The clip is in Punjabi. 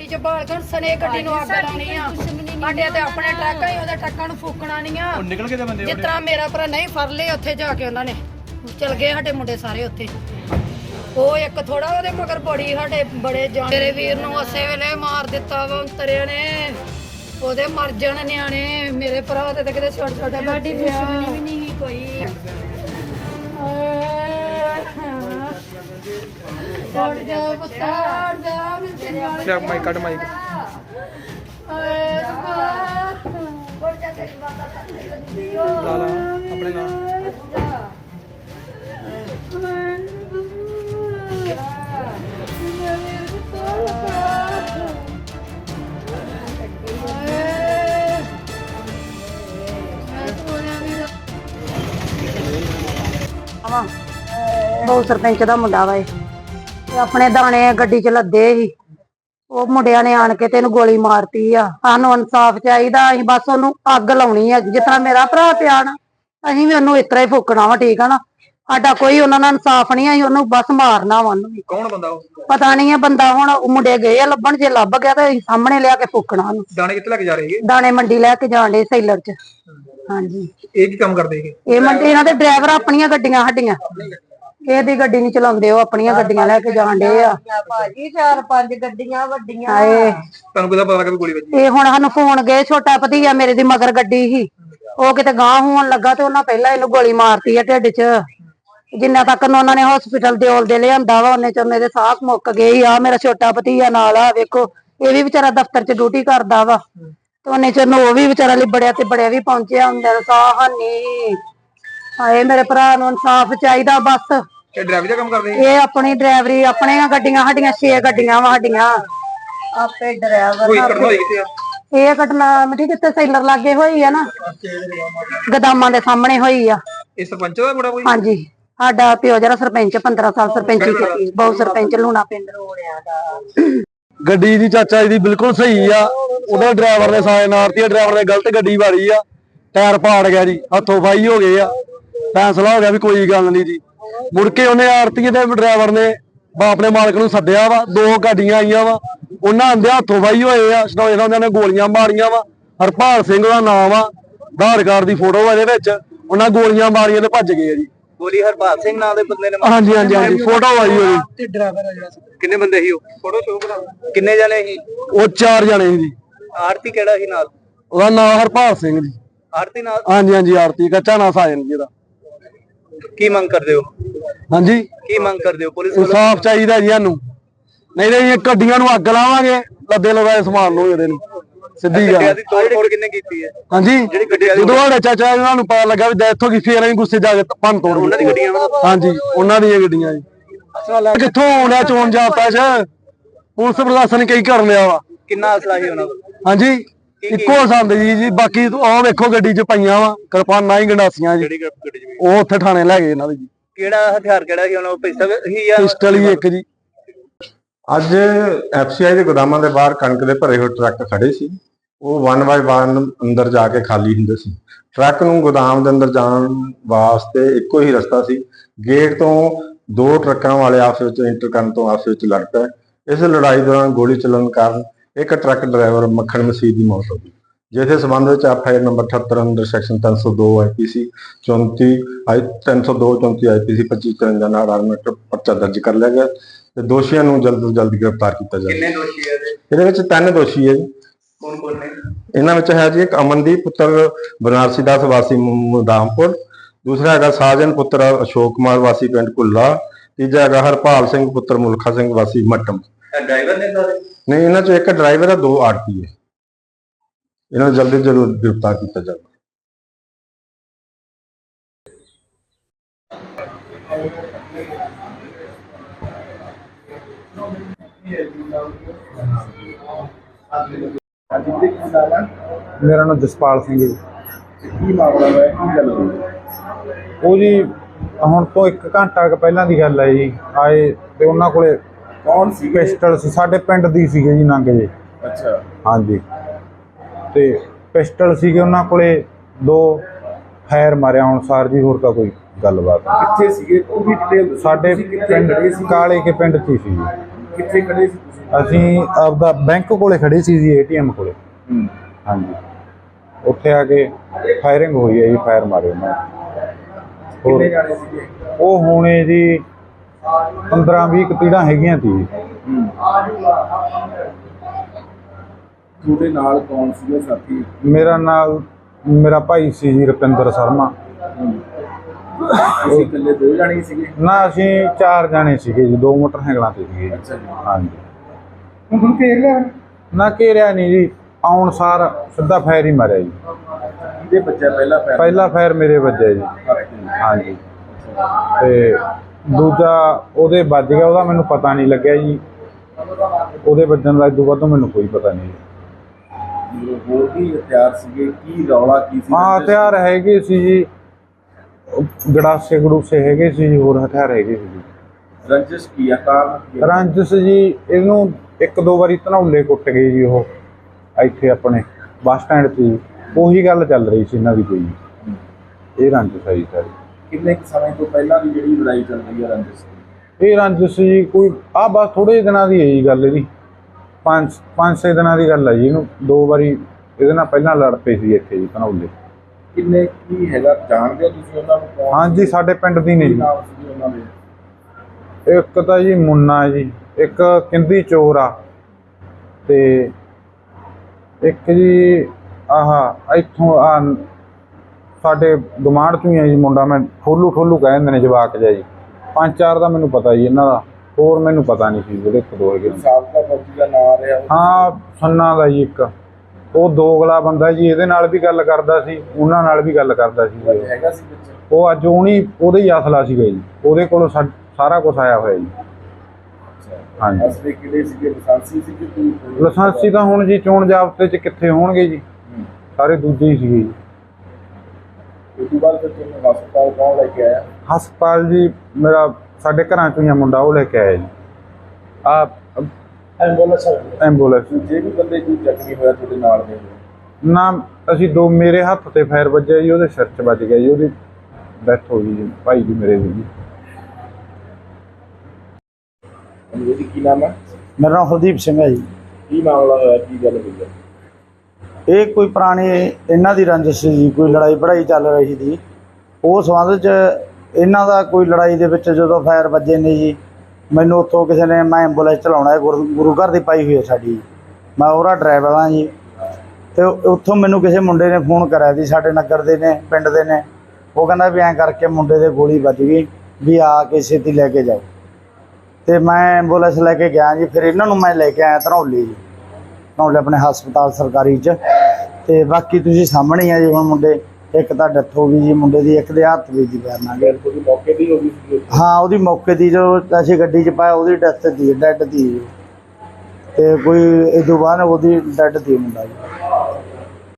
ਮਿੱਟੀ 'ਚ ਬਾਲ ਕੇ ਸਨੇ ਗੱਡੀ ਨੂੰ ਅੱਗ ਲਾਉਣੀ ਆ। ਸਾਡੇ ਤੇ ਆਪਣੇ ਟਰੱਕ ਹੀ ਉਹਦੇ ਟਰੱਕਾਂ ਨੂੰ ਫੂਕਣਾ ਨਹੀਂ ਆ। ਉਹ ਨਿਕਲ ਕੇ ਤੇ ਬੰਦੇ ਜਿਸ ਤਰ੍ਹਾਂ ਮੇਰਾ ਭਰਾ ਨਹੀਂ ਫੜ ਲਏ ਉੱਥੇ ਜਾ ਕੇ ਉਹਨਾਂ ਨੇ। ਚਲ ਗਏ ਸਾਡੇ ਮੁੰਡੇ ਸਾਰੇ ਉੱਥੇ। ਉਹ ਇੱਕ ਥੋੜਾ ਉਹਦੇ ਮਗਰ ਬੜੀ ਸਾਡੇ ਬੜੇ ਜਾਨ ਮੇਰੇ ਵੀਰ ਨੂੰ ਉਸੇ ਵੇਲੇ ਮਾਰ ਦਿੱਤਾ ਵਾ ਤਰਿਆਂ ਨੇ। ਉਹਦੇ ਮਰ ਜਾਣ ਨਿਆਣੇ। ਮੇਰੇ ਭਰਾ ਤਾਂ ਕਿਤੇ ਛੋਟੇ ਛੋਟੇ ਸਾਡੀ ਦੁਸ਼ਮਣੀ ਵੀ ਨਹੀਂ ਕੋਈ। ਛੋੜ ਜਾ ਪੁੱਤਾਂ ਜਾ ਮੈਂ ਤੇਰੀ ਵਾਲੀ ਲੈ ਮਾਈਕ ਕੱਢ ਮਾਈਕ। ਓਏ ਰੱਬਾ। ਛੋੜ ਜਾ ਤੇਰੀ ਮਾਤਾ ਲਾ ਲਾ ਆਪਣੇ ਨਾਲ। ਵਾ ਬਹੁ ਸਰਪੰਚ ਦਾ ਮੁੰਡਾ ਵਾ ਇਹ। ਤੇ ਆਪਣੇ ਦਾਣੇ ਗੱਡੀ 'ਚ ਲੱਦੇ ਸੀ। ਉਹ ਮੁੰਡਿਆਂ ਨੇ ਆਣ ਕੇ ਤੈਨੂੰ ਗੋਲੀ ਮਾਰਤੀ ਆ। ਸਾਨੂੰ ਇਨਸਾਫ ਚਾਹੀਦਾ ਅਸੀਂ ਬਸ ਉਹਨੂੰ ਅੱਗ ਲਾਉਣੀ ਆ। ਜਿਸ ਤਰ੍ਹਾਂ ਮੇਰਾ ਭਰਾ ਪਿਆ ਨਾ ਅਸੀਂ ਵੀ ਉਹਨੂੰ ਇਸ ਤਰ੍ਹਾਂ ਹੀ ਫੂਕਣਾ ਵਾ ਠੀਕ ਆ ਨਾ? ਸਾਡਾ ਕੋਈ ਉਹਨਾਂ ਨਾਲ ਇਨਸਾਫ ਨਹੀਂ ਅਸੀਂ ਉਹਨੂੰ ਬਸ ਮਾਰਨਾ ਵਾ ਉਹਨੂੰ। ਵੀ। ਕੌਣ ਬੰਦਾ ਉਹ? ਪਤਾ ਨਹੀਂ ਆ ਬੰਦਾ ਹੁਣ ਉਹ ਮੁੰਡੇ ਗਏ ਆ ਲੱਭਣ ਜੇ ਲੱਭ ਗਿਆ ਤਾਂ ਅਸੀਂ ਸਾਹਮਣੇ ਲਿਆ ਕੇ ਫੂਕਣਾ ਉਹਨੂੰ। ਦਾਣੇ ਕਿੱਥੇ ਲੈ ਕੇ ਜਾ ਰਹੇ ਹੈਗੇ? ਦਾਣੇ ਮੰਡੀ ਲੈ ਕੇ ਜਾਣ ਦੇ ਸੈਲਰ 'ਚ। ਹਾਂਜੀ। ਇਹ ਕੀ ਕੰਮ ਕਰਦੇ ਹੈਗੇ? ਇਹ ਮੰਡੀ ਇਹਨਾਂ ਦੇ ਡਰਾਈਵਰ ਆਪਣੀਆਂ ਗੱਡੀਆਂ ਸਾਡੀਆਂ। ਇਹਦੀ ਗੱਡੀ ਨਹੀਂ ਚਲਾਉਂਦੇ ਉਹ ਆਪਣੀਆਂ ਗੱਡੀਆਂ ਲੈ ਕੇ ਜਾਣ ਡੇ ਆ। ਭਾਜੀ ਚਾਰ ਪੰਜ ਗੱਡੀਆਂ ਵੱਡੀਆਂ। ਹਾਏ। ਤੁਹਾਨੂੰ ਕਿਹਦਾ ਪਤਾ ਲੱਗਾ ਵੀ ਗੋਲੀ ਵੱਜੀ? ਇਹ ਹੁਣ ਸਾਨੂੰ ਫੋਨ ਗਏ ਛੋਟਾ ਭਤੀਆ ਮੇਰੇ ਦੀ ਮਗਰ ਗੱਡੀ ਸੀ। ਉਹ ਕਿਤੇ ਗਾਂ ਹੋਣ ਲੱਗਾ ਤੇ ਉਹਨਾਂ ਪਹਿਲਾਂ ਇਹਨੂੰ ਗੋਲੀ ਮਾਰਤੀ ਆ ਢਿੱਡ 'ਚ। ਜਿੰਨਾ ਤੱਕ ਨੂੰ ਉਹਨਾਂ ਨੇ ਹਸਪੀਟਲ ਦੇ ਦੇ ਲਿਆਂਦਾ ਵਾ ਉਹਨੇ ਚ ਮੇਰੇ ਸਾਹ ਮੁੱਕ ਗਏ ਆ ਮੇਰਾ ਛੋਟਾ ਭਤੀਆ ਨਾਲ ਆ ਵੇਖੋ ਇਹ ਵੀ ਵਿਚਾਰਾ ਦਫ਼ਤਰ 'ਚ ਡਿਊਟੀ ਕਰਦਾ ਵਾ। ਤੇ ਉਹਨੇ ਚ ਨੂੰ ਉਹ ਵੀ ਵਿਚਾਰਾ ਲਿਬੜਿਆ ਤੇ ਬੜਿਆ ਵੀ ਪਹੁੰਚਿਆ ਹੁੰਦਾ ਸਾਹ ਹਾਨੀ। ਹਾਏ ਮੇਰੇ ਭਰਾ ਨੂੰ ਇਨਸਾਫ ਚਾਹੀਦਾ ਬਸ। ਇਹ ਡਰਾਈਵਰ ਦਾ ਕੰਮ ਕਰਦੇ ਹੈਗੇ? ਇਹ ਆਪਣੀ ਡਰਾਈਵਰੀ ਆਪਣੀਆਂ ਗੱਡੀਆਂ ਸਾਡੀਆਂ 6 ਗੱਡੀਆਂ ਵਾ ਸਾਡੀਆਂ। ਆਪੇ ਡਰਾਈਵਰ ਕੋਈ ਘਟਨਾ ਹੋਈ ਕਿੱਥੇ ਆ? ਇਹ ਘਟਨਾ ਮਿੱਟੀ ਕਿਤੇ ਸੈਲਰ ਲਾਗੇ ਹੋਈ ਆ ਨਾ ਗਦਾਮਾਂ ਦੇ ਸਾਹਮਣੇ ਹੋਈ ਆ। ਇਹ ਸਰਪੰਚ ਦਾ ਮੁੰਡਾ ਕੋਈ? ਹਾਂਜੀ ਸਾਡਾ ਪਿਓ ਜਿਹੜਾ ਸਰਪੰਚ 15 ਸਾਲ ਸਰਪੰਚੀ ਕੀਤੀ ਬਹੁਤ ਸਰਪੰਚ ਲੂਣਾ ਪਿੰਡ ਗੱਡੀ ਦੀ ਚਾਚਾ ਜੀ ਦੀ ਬਿਲਕੁਲ ਸਹੀ ਆ। ਉਹਦੇ ਡਰਾਈਵਰ ਨੇ ਸਾਇਨ ਮਾਰਤੀ ਆ ਡਰਾਈਵਰ ਨੇ ਗਲਤ ਗੱਡੀ ਵਾਰੀ ਆ। ਟਾਇਰ ਪਾੜ ਗਿਆ ਜੀ ਹੱਥੋਂ ਫਾਈ ਹੋ ਗਏ ਆ। ਫੈਸਲਾ ਹੋ ਗਿਆ ਵੀ ਕੋਈ ਗੱਲ ਨਹੀਂ ਜੀ। ਮੁੜ ਕੇ ਉਹਨੇ ਆਰਤੀ ਦੇ ਡਰਾਈਵਰ ਨੇ ਬਾਪ ਨੇ ਮਾਲਕ ਨੂੰ ਸੱਦਿਆ ਵਾ ਦੋ ਗੱਡੀਆਂ ਆਈਆਂ ਵਾ। ਉਹਨਾਂ ਆਂਦੇ ਹੱਥੋਂ ਫਾਈ ਹੋਏ ਆ ਸਟੋਏ ਦਾ ਉਹਨਾਂ ਨੇ ਗੋਲੀਆਂ ਮਾਰੀਆਂ ਵਾ। ਹਰਪਾਲ ਸਿੰਘ ਦਾ ਨਾਮ ਆ ਆਧਾਰ ਕਾਰਡ ਦੀ ਫੋਟੋ ਆ ਇਹਦੇ ਵਿੱਚ। ਉਹਨਾਂ ਗੋਲੀਆਂ ਮਾਰੀਆਂ ਤੇ ਭੱਜ ਗਏ ਆ ਜੀ। ਗੋਲੀ ਹਰਪਾਲ ਸਿੰਘ ਨਾਂ ਦੇ ਬੰਦੇ ਨੇ ਹਾਂਜੀ ਹਾਂਜੀ ਹਾਂਜੀ ਫੋਟੋ ਆਈ ਉਹਦੀ। ਤੇ ਡਰਾਈਵਰ ਆ ਜਿਹੜਾ ਕਿੰਨੇ ਬੰਦੇ ਸੀ ਉਹ? ਫੋਟੋ ਸ਼ੋਅ ਕਰਾ ਕਿੰਨੇ ਜਣੇ ਸੀ? ਉਹ ਚਾਰ ਜਣੇ ਸੀ ਜੀ। ਆਰਤੀ ਕਿਹੜਾ ਸੀ ਨਾਲ? ਉਹਦਾ ਨਾਮ ਹਰਪਾਲ ਸਿੰਘ ਜੀ। ਆਰਤੀ ਨਾਲ? ਹਾਂਜੀ ਹਾਂਜੀ ਆਰਤੀ ਕੱਚਾ ਨਾ ਸਾਜਨ ਜੀ ਦਾ ਕੀ ਮੰਗ ਕਰਦੇ ਹੋ? ਹਾਂਜੀ। ਕੀ ਮੰਗ ਕਰਦੇ ਹੋ? ਪੁਲਿਸ ਵੱਲੋਂ? ਇਨਸਾਫ ਚਾਹੀਦਾ ਜੀ ਸਾਨੂੰ। ਨਹੀਂ ਤਾਂ ਇਹ ਗੱਡੀਆਂ ਨੂੰ ਅੱਗ ਲਾਵਾਂਗੇ ਲੱਦੇ ਲਗਾਏ ਸਮਾਨ ਨੂੰ ਇਹਦੇ ਨੂੰ। ਸਿੱਧੀ ਗੱਡੀਆਂ ਗੱਲ। ਦੀ ਤੋੜ ਫੋੜ ਕਿੰਨੇ ਕੀਤੀ ਹੈ? ਹਾਂਜੀ। ਜਿਹੜੀ ਗੱਡੀਆਂ ਦੀ ਜਦੋਂ ਸਾਡੇ ਚਾਚਾ ਇਹਨਾਂ ਨੂੰ ਪਤਾ ਲੱਗਾ ਵੀ ਡੈਥ ਹੋ ਗਈ ਫੇਰ ਅਸੀਂ ਗੁੱਸੇ ਜਾ ਕੇ ਭੰਨ ਤੋੜ ਉਹਨਾਂ ਦੀ ਗੱਡੀਆਂ? ਹਾਂਜੀ ਉਹਨਾਂ ਦੀਆਂ ਗੱਡੀਆਂ ਜੀ। ਕਿੱਥੋਂ ਆਉਂਦਾ ਚੋਣ ਜਾਪਾ ਚ? ਪੁਲਿਸ ਪ੍ਰਸ਼ਾਸਨ ਕਈ ਕਰਨ ਲਿਆ ਵਾ। ਕਿੰਨਾ ਅਸਲਾ ਸੀ ਉਹਨਾਂ ਕੋਲ ਹਾਂਜੀ। ਇੱਕੋ ਸੰਦ ਜੀ ਜੀ ਬਾਕੀ ਉਹ ਵੇਖੋ ਗੱਡੀ 'ਚ ਪਈਆਂ ਵਾ ਕਿਰਪਾਨਾਂ ਹੀ ਗੰਡਾਸੀਆਂ ਜੀ। ਗੱਡੀ ਉਹ ਉੱਥੇ ਥਾਣੇ ਲੈ ਗਏ ਇਹਨਾਂ ਦੇ ਜੀ। ਕਿਹੜਾ ਹਥਿਆਰ ਕਿਹੜਾ ਸੀ ਉਹਨਾਂ ਕੋਲ ਪਿਸਤਲ ਸੀ ਜਾਂ ਪਿਸਟਲ ਹੀ ਇੱਕ ਜੀ। ਅੱਜ ਐਫਸੀਆਈ ਦੇ ਗੋਦਾਮਾਂ ਦੇ ਬਾਹਰ ਕਣਕ ਦੇ ਭਰੇ ਹੋਏ ਟਰੱਕ ਖੜੇ ਸੀ। ਉਹ ਵਨ ਬਾਈ ਵਨ ਅੰਦਰ ਜਾ ਕੇ ਖਾਲੀ ਹੁੰਦੇ ਸੀ। ਟਰੱਕ ਨੂੰ ਗੋਦਾਮ ਦੇ ਅੰਦਰ ਜਾਣ ਵਾਸਤੇ ਇੱਕੋ ਹੀ ਰਸਤਾ ਸੀ। ਗੇਟ ਤੋਂ ਦੋ ਟਰੱਕਾਂ ਵਾਲੇ ਆਪਸ ਵਿੱਚ ਇੰਟਰ ਕਰਨ ਤੋਂ ਆਪਸ ਵਿੱਚ ਲੜ ਪਏ ਇਸ ਲੜਾਈ ਦੌਰਾਨ ਗੋਲੀ ਚੱਲਣ ਕਾਰਨ ਇੱਕ ਟਰੱਕ ਡਰਾਈਵਰ ਮੱਖਣ ਮਸੀਹ ਦੀ ਮੌਤ ਹੋ ਗਈ। ਜਿਸ ਦੇ ਸੰਬੰਧ ਵਿੱਚ ਐਫਆਈਆਰ ਨੰਬਰ 78 ਅੰਦਰ ਸੈਕਸ਼ਨ 302 ਆਈਪੀਸੀ 34 ਆਈ 302 34 ਆਈਪੀਸੀ 25 53 ਨਾਲ ਆਰਮਟ ਪਰਚਾ ਦਰਜ ਕਰ ਲਿਆ ਗਿਆ ਤੇ ਦੋਸ਼ੀਆਂ ਨੂੰ ਜਲਦ ਤੋਂ ਜਲਦ ਗ੍ਰਿਫਤਾਰ ਕੀਤਾ ਜਾਵੇ। ਕਿੰਨੇ ਦੋਸ਼ੀ ਹੈ ਇਹਦੇ? ਵਿੱਚ ਤਿੰਨ ਦੋਸ਼ੀ ਹੈ ਜੀ। ਕੌਣ ਕੌਣ ਨੇ? ਇਹਨਾਂ ਵਿੱਚ ਹੈ ਜੀ ਇੱਕ ਅਮਨਦੀਪ ਪੁੱਤਰ ਬਨਾਰਸੀ ਦਾਸ ਵਾਸੀ ਮੁਦਾਮਪੁਰ ਦੂਸਰਾ ਹੈਗਾ ਸਾਜਨ ਪੁੱਤਰ ਅਸ਼ੋਕ ਕੁਮਾਰ ਵਾਸੀ ਪਿੰਡ ਕੁੱਲਾ ਤੀਜਾ ਹੈਗਾ ਹਰਪਾਲ ਸਿੰਘ ਪੁੱਤਰ ਮੁਲਖਾ ਸਿੰਘ ਵਾਸੀ ਮੱਟਮ। ਡਰਾਈਵਰ ਨੇ ਸਾਰੇ ਨਹੀਂ ਇਹਨਾਂ ਚੋਂ ਇੱਕ ਡਰਾਈਵਰ ਹੈ ਦੋ ਆਰਪੀ ਹੈ। ਇਹਨਾਂ ਨੂੰ ਜਲਦੀ ਤੋਂ ਜਲਦ ਗ੍ਰਿਫਤਾਰ ਕੀਤਾ ਜਾਵੇ। ਮੇਰਾ ਨਾਮ ਜਸਪਾਲ ਸਿੰਘ ਜੀ ਕੀ ਮਾਮਲਾ ਹੈ ਕੀ ਗੱਲ ਹੋਈ? ਉਹ ਜੀ ਹੁਣ ਤੋਂ 1 ਘੰਟਾ ਕੁ ਪਹਿਲਾਂ ਦੀ ਗੱਲ ਹੈ ਜੀ। ਆਏ ਤੇ ਉਹਨਾਂ ਕੋਲੇ ਕੌਣ ਸੀ ਪਿਸਟਲ ਸੀ ਸਾਡੇ ਪਿੰਡ ਦੀ ਸੀਗੇ ਜੀ ਨੰਗ ਜੇ। ਅੱਛਾ। ਹਾਂਜੀ। ਤੇ ਪਿਸਟਲ ਸੀਗੇ ਉਹਨਾਂ ਕੋਲੇ ਦੋ ਫਾਇਰ ਮਾਰਿਆ ਹੁਣ ਸਾਰ ਜੀ ਹੋਰ ਤਾਂ ਕੋਈ ਗੱਲਬਾਤ ਨਹੀਂ। ਕਿੱਥੇ ਸੀਗੇ? ਉਹ ਵੀ ਡਿਟੇਲ ਸਾਡੇ ਪਿੰਡ ਕਾਲੇ ਕੇ ਪਿੰਡ 'ਚ ਹੀ ਸੀ ਜੀ। ਕਿੱਥੇ ਖੜੇ ਸੀ ਤੁਸੀਂ? ਅਸੀਂ ਆਪਦਾ ਬੈਂਕ ਕੋਲੇ ਖੜੇ ਸੀ ਜੀ ਏਟੀਐਮ ਕੋਲੇ। ਹੂੰ। ਹਾਂਜੀ। ਉੱਥੇ ਆ ਕੇ ਫਾਇਰਿੰਗ ਹੋਈ ਹੈ ਜੀ ਫਾਇਰ ਮਾਰੇ ਉਹਨਾਂ ਨੇ। ਕਿੰਨੇ ਹੋਰ ਜਾਣੇ ਸੀਗੇ? ਉਹ ਹੋਣੇ ਜੀ 15 20 ਤੀੜਾਂ ਹੈਗੀਆਂ ਸੀ ਜੀ। ਤੁਹਾਡੇ ਨਾਲ ਕੌਣ ਸੀਗੇ ਸਾਥੀ? ਮੇਰਾ ਨਾਲ ਮੇਰਾ ਭਾਈ ਸੀ ਜੀ ਰੁਪਿੰਦਰ ਸ਼ਰਮਾ। ਤੁਸੀਂ ਇਕੱਲੇ ਦੋ ਜਾਣੇ ਸੀਗੇ? ਨਾ ਅਸੀਂ ਚਾਰ ਜਾਣੇ ਸੀਗੇ ਜੀ ਦੋ ਮੋਟਰਸਾਈਕਲਾਂ ਤੇ ਸੀਗੇ ਜੀ। ਅੱਛਾ ਜੀ। ਹਾਂਜੀ। ਹੁਣ ਘੇਰ ਲਿਆ? ਨਾ ਘੇਰਿਆ ਨਹੀਂ ਜੀ ਆਉਣ ਸਾਰ ਸਿੱਧਾ ਫਾਇਰ ਹੀ ਮਾਰਿਆ ਜੀ। ਕਿਹਦੇ ਬੱਚਾ ਪਹਿਲਾ ਪੈਰ ਪਹਿਲਾ ਫਾਇਰ ਮੇਰੇ ਵੱਜਿਆ ਜੀ। ਹਾਂਜੀ। ਤੇ ਦੂਜਾ ਉਹਦੇ ਵੱਜ ਗਿਆ ਉਹਦਾ ਮੈਨੂੰ ਪਤਾ ਨਹੀਂ ਲੱਗਿਆ ਜੀ। ਉਹਦੇ ਵੱਜਣ ਦਾ ਇਦੋਂ ਵੱਧ ਮੈਨੂੰ ਕੋਈ ਪਤਾ ਨਹੀਂ। ਹੋਰ ਕੀ ਹਥਿਆਰ ਸੀਗੇ? ਕੀ ਰੌਲਾ ਕੀ ਸੀ? ਹਾਂ ਹਥਿਆਰ ਹੈਗੇ ਸੀ ਜੀ। ਗੜਾਸੇ ਗੜੂਸੇ ਹੈਗੇ ਸੀ ਜੀ ਹੋਰ ਹਥਿਆਰ ਹੈਗੇ ਸੀ ਜੀ। ਰੰਜਿਸ਼ ਕੀ? ਰੰਜਸ ਜੀ ਇਹਨੂੰ ਇੱਕ ਦੋ ਵਾਰੀ ਧਨੌਲੇ ਕੁੱਟ ਗਏ ਜੀ ਉਹ ਇੱਥੇ ਆਪਣੇ ਬੱਸ ਸਟੈਂਡ ਤੇ। ਉਹੀ ਗੱਲ ਚੱਲ ਰਹੀ ਸੀ ਇਹਨਾਂ ਦੀ ਕੋਈ। ਇਹ ਰੰਜਸ ਹੈ ਜੀ ਸਾਰੀ। ਕਿੰਨੇ ਕੁ ਸਮੇਂ ਤੋਂ ਪਹਿਲਾਂ ਦੀ ਜਿਹੜੀ ਲੜਾਈ ਚੱਲ ਰਹੀ ਹੈ ਰੰਜਿਸ਼ ਦੀ ਇਹ ਰੰਜਸ ਜੀ ਕੋਈ ਆ ਬਸ ਥੋੜੇ ਦਿਨਾਂ ਦੀ ਹੈ ਜੀ ਗੱਲ ਇਹਦੀ। ਪੰਜ ਪੰਜ ਛੇ ਦਿਨਾਂ ਦੀ ਗੱਲ ਹੈ ਜੀ ਇਹਨੂੰ। ਦੋ ਵਾਰੀ ਇਹਦੇ ਨਾਲ ਪਹਿਲਾਂ ਲੜ ਪਏ ਸੀ ਇੱਥੇ ਜੀ ਧਨੌਲੇ। ਕਿੰਨੇ ਕੀ ਹੈਗਾ ਜਾਣਦੇ ਹੋ ਤੁਸੀਂ ਉਹਨਾਂ ਨੂੰ ਕੌਣ? ਹਾਂਜੀ ਸਾਡੇ ਪਿੰਡ ਦੀ ਨੇ ਕੀ ਜੀ ਨਾਮ ਸੀ ਉਹਨਾਂ ਦੇ? ਇੱਕ ਤਾਂ ਜੀ ਮੁੰਨਾ ਹੈ ਜੀ ਇੱਕ ਕਿੰਦੀ ਚੋਰ ਆ। ਤੇ ਇੱਕ ਜੀ ਆਹ ਇੱਥੋਂ ਆ ਸਾਡੇ ਗਮਾਂਡ ਚੋਂ ਹੀ ਹੈ ਜੀ ਮੁੰਡਾ ਮੈਂ ਠੋਲੂ ਠੋਲੂ ਕਹਿੰਦੇ ਨੇ ਜਵਾਕ ਜਿਹਾ ਜੀ। ਪੰਜ ਚਾਰ ਦਾ ਮੈਨੂੰ ਪਤਾ ਜੀ ਇਹਨਾਂ ਦਾ ਹੋਰ ਮੈਨੂੰ ਪਤਾ ਨਹੀਂ ਸੀ ਜਿਹੜੇ ਇੱਕ ਦੋ ਹੈਗੇ ਨੇ। ਸਾਬਕਾ ਫੌਜੀ ਦਾ ਨਾਮ ਰਿਹਾ। ਉਹ ਹਾਂ ਸੰਨਾ ਦਾ ਜੀ ਇੱਕ। ਉਹ ਦੋਗਲਾ ਬੰਦਾ ਜੀ ਇਹਦੇ ਨਾਲ ਵੀ ਗੱਲ ਕਰਦਾ ਸੀ ਉਹਨਾਂ ਨਾਲ ਵੀ ਗੱਲ ਕਰਦਾ ਸੀ। ਹੈਗਾ ਸੀ ਵਿੱਚ ਉਹ ਅੱਜ ਉਹਨੀ ਉਹਦੇ ਹੀ ਅਸਲਾ ਸੀਗਾ ਜੀ। ਉਹਦੇ ਕੋਲੋਂ ਸਾਰਾ ਕੁਝ ਆਇਆ ਹੋਇਆ ਜੀ। ਹਾਂਜੀ। ਅਸਲੇ ਕਿਹੜੇ ਸੀਗੇ? ਲਾਇਸੈਂਸੀ ਸੀ ਕਿ ਕੋਈ ਲਾਇਸੈਂਸੀ ਤਾਂ ਹੁਣ ਜੀ ਚੋਣ ਜਾਬਤੇ 'ਚ ਕਿੱਥੇ ਹੋਣਗੇ ਜੀ। ਸਾਰੇ ਦੂਜੇ ਹੀ ਸੀਗੇ ਜੀ। ਉਸ ਤੋਂ ਬਾਅਦ ਫਿਰ ਤੁਹਾਨੂੰ ਹਸਪਤਾਲ ਕੌਣ ਲੈ ਕੇ ਆਇਆ? ਹਸਪਤਾਲ ਜੀ ਮੇਰਾ ਸਾਡੇ ਘਰਾਂ ਚੋਂ ਹੀ ਆ ਮੁੰਡਾ ਉਹ ਲੈ ਕੇ ਆਇਆ ਜੀ। ਆ ਐਂਬੂਲੈਂਸ ਐਂਬੂਲੈਂਸ। ਜੇ ਵੀ ਬੰਦੇ ਕੋਈ ਜ਼ਖਮੀ ਹੋਇਆ ਤੁਹਾਡੇ ਨਾਲ ਦੇ ਹੋਏ। ਨਾ ਅਸੀਂ ਦੋ ਮੇਰੇ ਹੱਥ ਤੇ ਫਾਇਰ ਵੱਜਿਆ ਜੀ ਉਹਦੇ ਸਿਰ 'ਚ ਵੱਜ ਗਿਆ ਜੀ ਉਹਦੀ ਡੈਥ ਹੋ ਗਈ ਜੀ ਭਾਈ ਜੀ ਮੇਰੇ ਦੀ ਜੀ। ਹਾਂਜੀ ਉਹਦੀ ਕੀ ਨਾਮ ਹੈ? ਮੇਰਾ ਨਾਮ ਹਰਦੀਪ ਸਿੰਘ ਹੈ ਜੀ। ਕੀ ਮਾਮਲਾ ਹੋਇਆ? ਕੀ ਗੱਲ ਹੋਈ ਹੈ? ਇਹ ਕੋਈ ਪੁਰਾਣੀ ਇਹਨਾਂ ਦੀ ਰੰਜਿਸ਼ ਸੀ ਜੀ, ਕੋਈ ਲੜਾਈ ਪੜਾਈ ਚੱਲ ਰਹੀ ਸੀ। ਉਹ ਸੰਬੰਧ ਚ ਇਹਨਾਂ ਦਾ ਕੋਈ ਲੜਾਈ ਦੇ ਵਿੱਚ ਜਦੋਂ ਫਾਇਰ ਵੱਜੇ ਨੇ ਜੀ, ਮੈਨੂੰ ਉੱਥੋਂ ਕਿਸੇ ਨੇ, ਮੈਂ ਐਂਬੂਲੈਂਸ ਚਲਾਉਣਾ ਹੈ, ਗੁਰੂ ਗੁਰੂ ਘਰ ਦੀ ਪਾਈ ਹੋਈ ਹੈ ਸਾਡੀ। ਮੈਂ ਉਹਦਾ ਡਰਾਈਵਰ ਹਾਂ ਜੀ। ਤੇ ਉੱਥੋਂ ਮੈਨੂੰ ਕਿਸੇ ਮੁੰਡੇ ਨੇ ਫੋਨ ਕਰਿਆ ਸੀ ਸਾਡੇ ਨਗਰ ਦੇ ਨੇ, ਪਿੰਡ ਦੇ ਨੇ। ਉਹ ਕਹਿੰਦਾ ਵੀ ਐਂ ਕਰਕੇ ਮੁੰਡੇ ਦੇ ਗੋਲੀ ਵੱਜ ਗਈ ਵੀ ਆ ਕੇ ਛੇਤੀ ਲੈ ਕੇ ਜਾਓ। ਤੇ ਮੈਂ ਐਂਬੂਲੈਂਸ ਲੈ ਕੇ ਗਿਆ ਜੀ, ਫਿਰ ਇਹਨਾਂ ਨੂੰ ਮੈਂ ਲੈ ਕੇ ਆਇਆ ਧਨੌਲੀ ਜੀ। ਧਨੌਲੇ ਆਪਣੇ ਹਸਪਤਾਲ ਸਰਕਾਰੀ ਚ ਤੇ ਬਾਕੀ ਤੁਸੀਂ ਸਾਹਮਣੇ ਹੀ ਆ ਜੀ ਹੁਣ ਮੁੰਡੇ ਇੱਕ ਤਾਂ ਡੈਥ ਹੋ ਗਈ ਜੀ ਮੁੰਡੇ ਦੀ ਇੱਕ ਦੇ ਹੱਥ ਵਿੱਚ ਦੀ ਪੈਰਨਾ ਫਿਰ ਤੁਹਾਡੀ ਮੌਕੇ ਤੇ ਹੀ ਗਈ ਸੀ? ਹਾਂ ਉਹਦੀ ਮੌਕੇ ਦੀ ਜੋ ਅਸੀਂ ਗੱਡੀ 'ਚ ਪਾਇਆ ਉਹਦੀ ਡੈਥ ਦੀ ਡੈਡ ਦੀ ਜੀ। ਤੇ ਕੋਈ ਇਹ ਤੋਂ ਬਾਅਦ ਉਹਦੀ ਡੈਡ ਦੀ ਮੁੰਡਾ ਜੀ